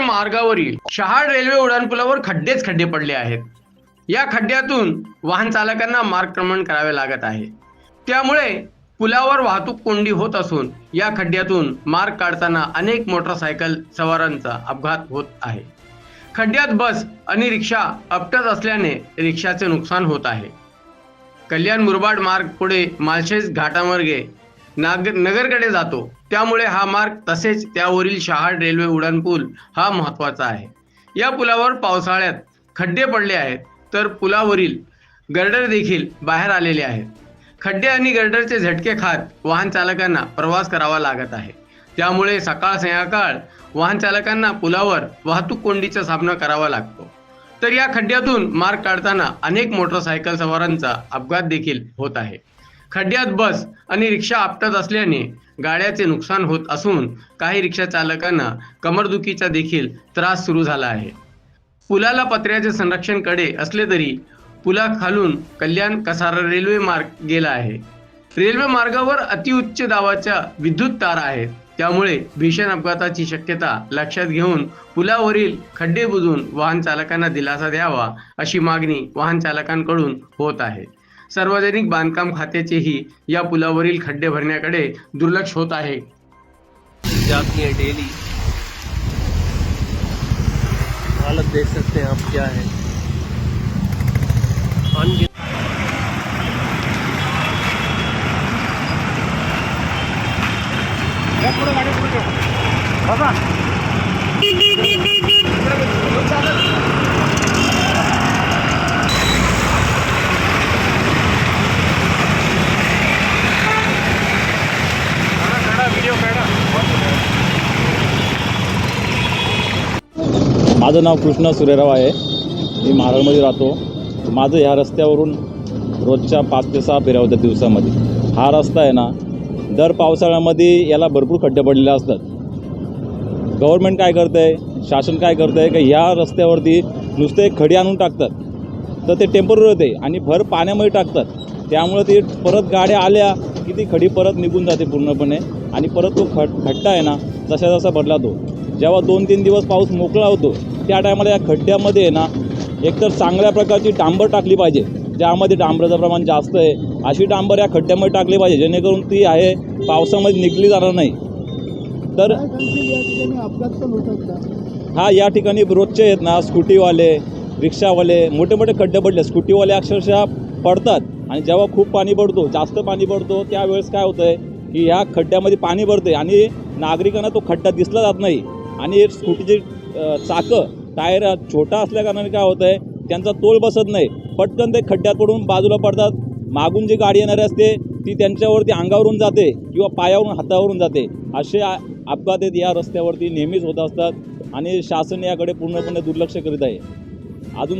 मार्गावरील शहाड रेल्वे उड्डाणपुलावर खड्डेच खड्डे पडले आहेत. या खड्ड्यातून वाहन चालकांना मार्गक्रमण करावे लागत आहे. त्यामुळे पुलावर वाहतूक कोंडी होत असून या खड्ड्यातून मार्ग काढताना अनेक मोटरसायकल सवारांचा अपघात होत आहे. खड्ड्यात बस आणि रिक्षा अपटत असल्याने रिक्षाचे नुकसान होत आहे. कल्याण मुरबाड मार्ग पुढे मालशेज घाटामार्गे नाग नगरकडे जातो. त्यामुळे हा मार्ग तसेच त्यावरील शहाड रेल्वे उड्डाणपूल हा महत्त्वाचा आहे. या पुलावर पावसाळ्यात खड्डे पडले आहेत तर पुलावरील गर्डर देखील बाहेर आलेले आहेत. खड्डे आणि गर्डरचे झटके खात वाहन चालकांना प्रवास करावा लागत आहे. त्यामुळे सकाळ संध्याकाळ वाहन चालकांना पुलावर वाहतूक कोंडीचा सामना करावा लागतो. तर या खड्ड्यातून मार्ग काढताना अनेक मोटरसायकल सवारांचा अपघात देखील होत आहे. खड्ड्यात बस आणि रिक्षा आपटत असल्याने गाड्याचे नुकसान होत असून काही रिक्षा चालकांना कमरदुखीचा देखील त्रास सुरू झाला आहे. पुलाला पत्र्याचे संरक्षणकडे असले तरी पुलाखालून कल्याण कसारा रेल्वे मार्ग गेला आहे. रेल्वे मार्गावर अतिउच्च दावाच्या विद्युत तारा आहेत. त्यामुळे भीषण अपघाताची शक्यता लक्षात घेऊन पुलावरील खड्डे बुजून वाहन चालकांना दिलासा द्यावा अशी मागणी वाहन चालकांकडून होत आहे. सार्वजनिक बांधकाम खात्याचेही या पुलावरील खड्डे भरण्याकडे दुर्लक्ष होत आहे. है डेली. हालत देख सकते हैं आप क्या है. अनगिन माझं नाव कृष्णा सुरेराव आहे. मी महाराळमध्ये राहतो. माझं ह्या रस्त्यावरून रोजच्या पाच ते सहा फेऱ्या होत्या दिवसामध्ये. हा रस्ता आहे ना दर पावसाळ्यामध्ये याला भरपूर खड्डे पडलेले असतात. गव्हर्मेंट काय करतं आहे शासन काय करतं आहे का ह्या रस्त्यावरती नुसते खडी आणून टाकतात. तर ते टेंपररी होते आणि भर पाण्यामध्ये टाकतात. त्यामुळे ते परत गाड्या आल्या की ती खडी परत निघून जाते पूर्णपणे आणि परत तो खड खड्डा आहे ना जसा जसा भरला तो. जेव्हा दोन तीन दिवस पाऊस मोकळा होतो त्या टायमाला या खड्ड्यामध्ये ना एकतर चांगल्या प्रकारची डांबर टाकली पाहिजे. ज्यामध्ये डांबराचं प्रमाण जास्त आहे अशी डांबर या खड्ड्यामध्ये टाकली पाहिजे जेणेकरून ती आहे पावसामध्ये निघली जाणार नाही. तर हा या ठिकाणी रोजचे आहेत ना स्कूटीवाले रिक्षावाले मोठे मोठे खड्डे पडले स्कूटीवाले अक्षरशः पडतात. आणि जेव्हा खूप पाणी पडतो जास्त पाणी पडतो त्यावेळेस काय होतं आहे की ह्या खड्ड्यामध्ये पाणी भरते आणि नागरिकांना तो खड्डा दिसला जात नाही. आणि स्कूटीचे चाकं टायर छोटा असल्याकारणाने काय होतं आहे त्यांचा तोल बसत नाही. पटकन ते खड्ड्यात पडून बाजूला पडतात. मागून जी गाडी येणारी असते ती त्यांच्यावरती अंगावरून जाते किंवा पायावरून हातावरून जाते. असे अपघात आहेत. या रस्त्यावरती नेहमीच होत असतात आणि शासन याकडे पूर्णपणे दुर्लक्ष करीत आहे. अजून